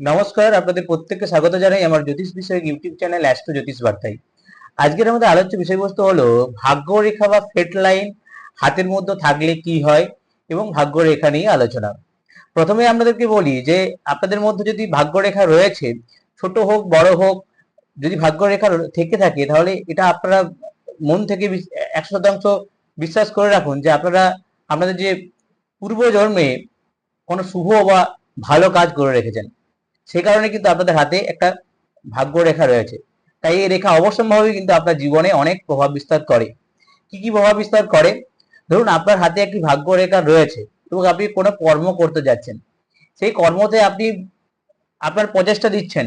নমস্কার, আপনাদের প্রত্যেককে স্বাগত জানাই আমার জ্যোতিষ বিষয়ক ইউটিউব চ্যানেল অ্যাস্ট্রো জ্যোতিষ বার্তায়। আজকের আমাদের আলোচ্য বিষয়বস্তু হলো ভাগ্য রেখা বা ফেট লাইন হাতের মধ্যে থাকলে কি হয় এবং ভাগ্য রেখা নিয়ে আলোচনা। প্রথমে আপনাদেরকে বলি যে, আপনাদের মধ্যে যদি ভাগ্য রেখা রয়েছে, ছোট হোক, বড় হোক, যদি ভাগ্য রেখা থেকে থাকে, তাহলে এটা আপনারা মন থেকে একশো শতাংশ বিশ্বাস করে রাখুন যে আপনারা, আপনাদের যে পূর্ব জন্মে কোনো শুভ বা ভালো কাজ করে রেখেছেন। সেই কারণে কিন্তু আপনাদের হাতে একটা ভাগ্য রেখা রয়েছে। তাই এই রেখা অবশ্যম্ভাবী কিন্তু আপনার জীবনে অনেক প্রভাব বিস্তার করে। কি কি প্রভাব বিস্তার করে? ধরুন আপনার হাতে একটি ভাগ্য রেখা রয়েছে এবং আপনি কোনো কর্ম করতে যাচ্ছেন। সেই কর্মতে আপনি আপনার প্রচেষ্টা দিচ্ছেন।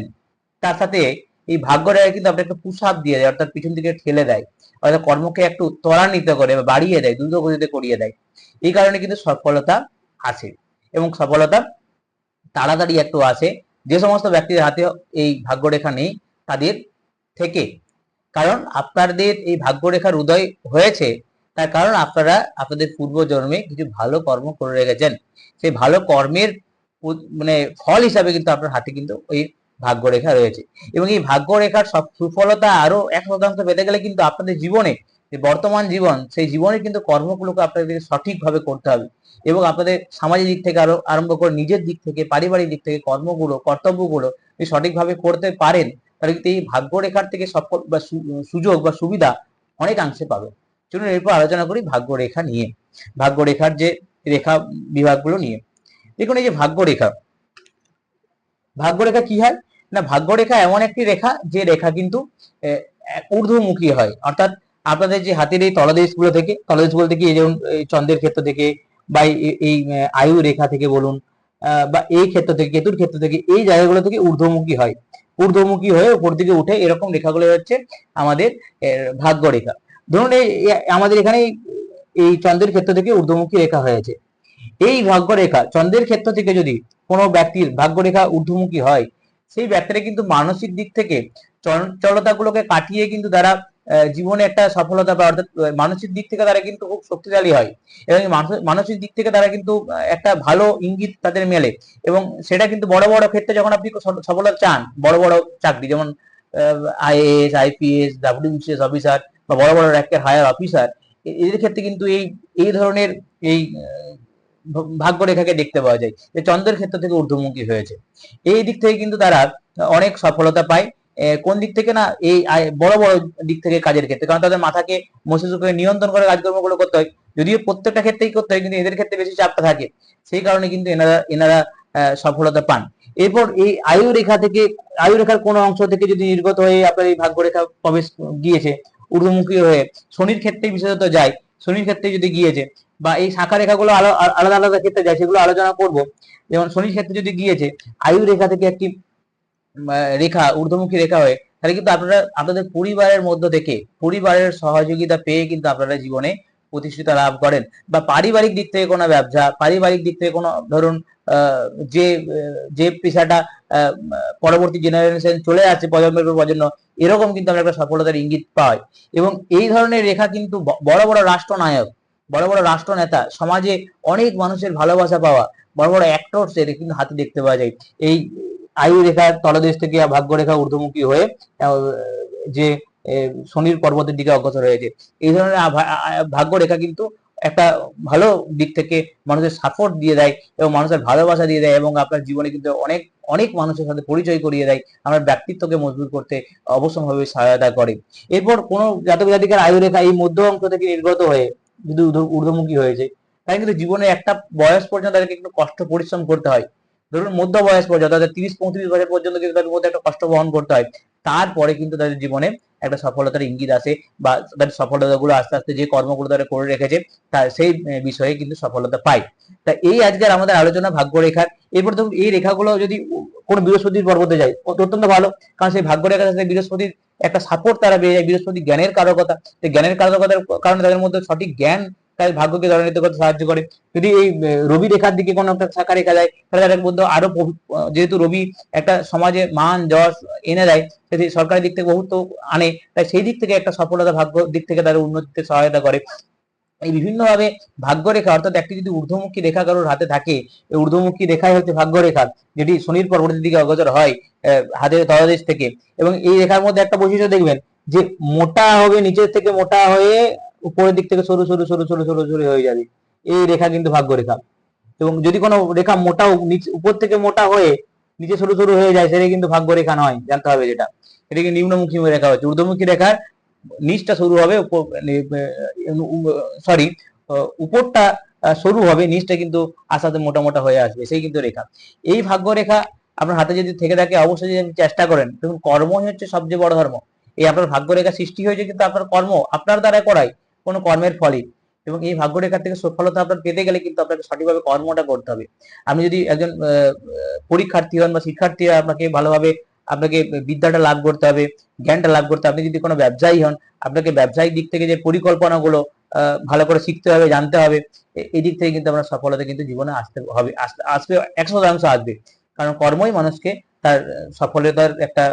তার সাথে এই ভাগ্য রেখা কিন্তু আপনাকে পুশ আপ দিয়ে দেয়, অর্থাৎ পিছন দিকে ঠেলে দেয়। অর্থাৎ কর্মকে একটু ত্বরান্বিত করে বা বাড়িয়ে দেয়, দ্রুত গতিতে করিয়ে দেয়। এই কারণে কিন্তু সফলতা আসে এবং সফলতা তাড়াতাড়ি একটু আসে। যে সমস্ত ব্যক্তির হাতে এই ভাগ্যরেখা নেই, তাদের থেকে। কারণ আপনাদের এই ভাগ্যরেখার উদয় হয়েছে, তার কারণ আপনারা আপনাদের পূর্ব জন্মে কিছু ভালো কর্ম করে রেখেছেন। সেই ভালো কর্মের মানে ফল হিসাবে কিন্তু আপনার হাতে কিন্তু ওই ভাগ্যরেখা রয়েছে। এবং এই ভাগ্যরেখার সব সুফলতা আরও এক শতাংশ পেতে গেলে কিন্তু আপনাদের জীবনে যে বর্তমান জীবন, সেই জীবনে কিন্তু কর্মগুলোকে আপনাদের সঠিকভাবে করতে হবে। এবং আপনাদের সামাজিক দিক থেকে আরও আরম্ভ করে নিজের দিক থেকে, পারিবারিক দিক থেকে কর্মগুলো, কর্তব্যগুলো সঠিকভাবে করতে পারেন, তাহলে কিন্তু এই ভাগ্যরেখার থেকে সফল বা সুযোগ বা সুবিধা অনেকাংশে পাবেন। চলুন এরপর আলোচনা করি ভাগ্যরেখা নিয়ে। ভাগ্যরেখার যে রেখা বিভাগগুলো নিয়ে। দেখুন এই যে ভাগ্যরেখা। ভাগ্যরেখা কি হয়? না, ভাগ্যরেখা এমন একটি রেখা, যে রেখা কিন্তু ঊর্ধ্বমুখী হয়। অর্থাৎ আপনাদের যে হাতের এই তলদেশগুলো থেকে তলদেশগুলো থেকে এই যেমন চন্দ্রের ক্ষেত্র থেকে বা এই- আয়ু রেখা থেকে বলুন বা এই ক্ষেত্র থেকে, কেতুর ক্ষেত্র থেকে, এই জায়গাগুলো থেকে ঊর্ধ্বমুখী হয়। ঊর্ধ্বমুখী হয়ে উপর দিকে উঠে এরকম রেখাগুলো হচ্ছে আমাদের ভাগ্য রেখা। ধরুন এই আমাদের এখানে এই- চন্দ্রের ক্ষেত্র থেকে ঊর্ধ্বমুখী রেখা হয়েছে। এই ভাগ্য রেখা, চন্দ্রের ক্ষেত্র থেকে যদি কোনো ব্যক্তির ভাগ্য রেখা ঊর্ধ্বমুখী হয়, সেই ব্যক্তিরা কিন্তু মানসিক দিক থেকে চঞ্চলতাগুলোকে কাটিয়ে কিন্তু তারা জীবনে একটা সফলতা পায় অর্থাৎ মানসিক দিক থেকে তারা কিন্তু খুব শক্তিশালী হয়। এবং মানসিক- দিক থেকে তারা কিন্তু একটা ভালো ইঙ্গিত তাদের মেলে। এবং সেটা কিন্তু বড় বড় ক্ষেত্রে যখন আপনি সফলতা চান বড় বড় চাকরি যেমন আইএএস আইপিএস ডাব্লিউবিসিএস অফিসার বা বড় বড় র্যাঙ্কের হায়ার অফিসার এদের ক্ষেত্রে কিন্তু এই এই ধরনের এই আহ, ভ- ভাগ্যরেখাকে দেখতে পাওয়া যায়। যে চন্দ্রের ক্ষেত্র থেকে ঊর্ধ্বমুখী হয়েছে। এই দিক থেকে কিন্তু তারা অনেক সফলতা পায়। কোন দিক থেকে না এই বড় বড় দিক থেকে কাজের ক্ষেত্রে? কারণ তাদের মাথাকে, মস্তিষ্ককে নিয়ন্ত্রণ করে কাজকর্মগুলো করতে হয়। যদিও প্রত্যেকটা ক্ষেত্রেই করতে হয়, কিন্তু এদের ক্ষেত্রে বেশি চাপটা থাকে। সেই কারণে কিন্তু এনারা এনারা সফলতা পান। এরপর এই আয়ু রেখা থেকে আয়ু রেখার কোনো অংশ থেকে যদি নির্গত হয়ে আপনার এই ভাগ্য রেখা প্রবেশ গিয়েছে, ঊর্ধ্বমুখী হয়ে, শনির ক্ষেত্রে বিশেষত যায় শনির ক্ষেত্রে যদি গিয়েছে, বা এই শাখা রেখাগুলো আলো- আলাদা আলাদা ক্ষেত্রে যায়, সেগুলো আলোচনা করব। যেমন শনির ক্ষেত্রে যদি গিয়েছে আয়ু রেখা থেকে একটি রেখা, ঊর্ধ্বমুখী রেখা হয়ে, তাহলে কিন্তু আপনারা, আপনাদের পরিবারের মধ্য থেকে পরিবারের সহযোগিতা পেয়ে কিন্তু আপনারা জীবনে প্রতিষ্ঠিতা লাভ করেন। বা পারিবারিক দিক থেকে কোনো ব্যবসা, পারিবারিক দিক থেকে কোনো, ধরুন যে যে পেশাটা পরবর্তী জেনারেশন চলে যাচ্ছে প্রজন্মের পর প্রজন্ম, এরকম কিন্তু আমরা একটা সফলতার ইঙ্গিত পাই। এবং এই ধরনের রেখা কিন্তু বড় বড় রাষ্ট্রনায়ক, বড় বড় রাষ্ট্রনেতা, সমাজে অনেক মানুষের ভালোবাসা পাওয়া, বড় বড় অ্যাক্টরস এর কিন্তু হাতে দেখতে পাওয়া যায়। এই আয়ু রেখার তলদেশ থেকে ভাগ্য রেখা ঊর্ধ্বমুখী হয়ে যে শনির পর্বতের দিকে অগ্রসর হয়েছে। এই ধরনের আভা- আ- আ- ভাগ্য রেখা কিন্তু একটা ভালো দিক থেকে মানুষের সাপোর্ট দিয়ে দেয় এবং মানুষের ভালোবাসা দিয়ে দেয় এবং আপনার জীবনে কিন্তু অনেক অনেক মানুষের সাথে পরিচয় করিয়ে দেয়, আমার ব্যক্তিত্বকে মজবুত করতে অবশ্যভাবে সহায়তা করে। এরপর কোনো জাতক জাতিকার আয়ু রেখা এই মধ্য অংশ থেকে নির্গত হয়ে যদি ঊর্ধ্বমুখী হয়েছে তাই কিন্তু জীবনে একটা বয়স পর্যন্ত তাদেরকে একটু কষ্ট, পরিশ্রম করতে হয়। ধরুন মধ্য বয়স পর্যন্ত অর্থাৎ তিরিশ, পঁয়ত্রিশ বছর পর্যন্ত কিন্তু তাদের মধ্যে একটা কষ্ট বহন করতে হয়, তারপরে কিন্তু তাদের জীবনে একটা সফলতার ইঙ্গিত আসে বা তাদের সফলতাগুলো আস্তে আস্তে যে কর্মগুলো তারা করে রেখেছে তার সেই বিষয়ে কিন্তু সফলতা পায়। তা এই আজকের আমাদের আলোচনা ভাগ্য রেখার এরপর দেখুন এই রেখাগুলো যদি কোনো বৃহস্পতির পর্বতে যায় অত্যন্ত ভালো, কারণ সেই ভাগ্য রেখার সাথে বৃহস্পতির একটা সাপোর্ট তারা পেয়ে যায়, বৃহস্পতি জ্ঞানের কারকতা জ্ঞানের কারকতার কারণে তাদের মধ্যে সঠিক জ্ঞান তার ভাগ্যকে ত্বরান্বিত করতে সাহায্য করে। যদি এই রবি রেখার দিকে কোনো একটা শাখা রেখা যায়, তাহলে তাদের মধ্যে আরও যেহেতু রবি একটা সমাজে মান, যশ এনে দেয়, সেটি সরকারের দিক থেকে বহুত আনে, তাই সেই দিক থেকে একটা সফলতা ভাগ্য দিক থেকে তাদের উন্নতিতে সহায়তা করে। এই বিভিন্নভাবে ভাগ্যরেখা, অর্থাৎ একটি যদি ঊর্ধ্বমুখী রেখা কারোর হাতে থাকে, এই ঊর্ধ্বমুখী রেখাই হচ্ছে ভাগ্যরেখা, যেটি শনির পরবর্তী দিকে অগ্রসর হয় হাতের তলদেশ থেকে। এবং এই রেখার মধ্যে একটা বৈশিষ্ট্য দেখবেন, যে মোটা হবে নিচের থেকে মোটা হয়ে উপরের দিক থেকে সরু সরু সরু সরু সরু সরু হয়ে যাবে। এই রেখা কিন্তু ভাগ্যরেখা। এবং যদি কোনো রেখা মোটা উপর থেকে মোটা হয়ে নিচে সরু সরু হয়ে যায়, সেটা কিন্তু ভাগ্য রেখা নয়, জানতে হবে যেটা। এটাকে নিম্নমুখী রেখা হচ্ছে? ঊর্ধ্বমুখী রেখার নিচটা শুরু হবে সরি উপরটা সরু হবে, নিচটা কিন্তু আস্তে মোটা মোটা হয়ে আসবে, সেই কিন্তু রেখা। এই ভাগ্য রেখা আপনার হাতে যদি থেকে থাকে, অবশ্যই যদি চেষ্টা করেন। দেখুন, কর্মই হচ্ছে সবচেয়ে বড় ধর্ম। এই আপনার ভাগ্য রেখা সৃষ্টি হয়েছে কিন্তু আপনার কর্ম আপনার দ্বারা করাই কোনো কর্মের ফলই। এবং এই ভাগ্য রেখা থেকে সফলতা আপনার পেতে গেলে কিন্তু আপনাকে সঠিকভাবে কর্মটা করতে হবে। আপনি যদি একজন পরীক্ষার্থী হন বা শিক্ষার্থী আপনাকে ভালোভাবে, আপনাকে বিদ্যাটা লাভ করতে হবে, জ্ঞানটা লাভ করতে আপনি যদি কোনো ব্যবসায়ী হন, আপনাকে ব্যবসায়িক দিক থেকে যে পরিকল্পনাগুলো ভালো করে শিখতে হবে, জানতে হবে এই দিক থেকে কিন্তু আমরা সফলতা কিন্তু জীবনে আসতে হবে আসবে একশো শতাংশ আসবে। কারণ কর্মই মানুষকে তার সফলতার একটা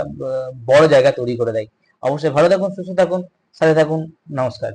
বড় জায়গা তৈরি করে দেয়। অবশ্যই ভালো থাকুন, সুস্থ থাকুন, সাথে থাকুন, নমস্কার।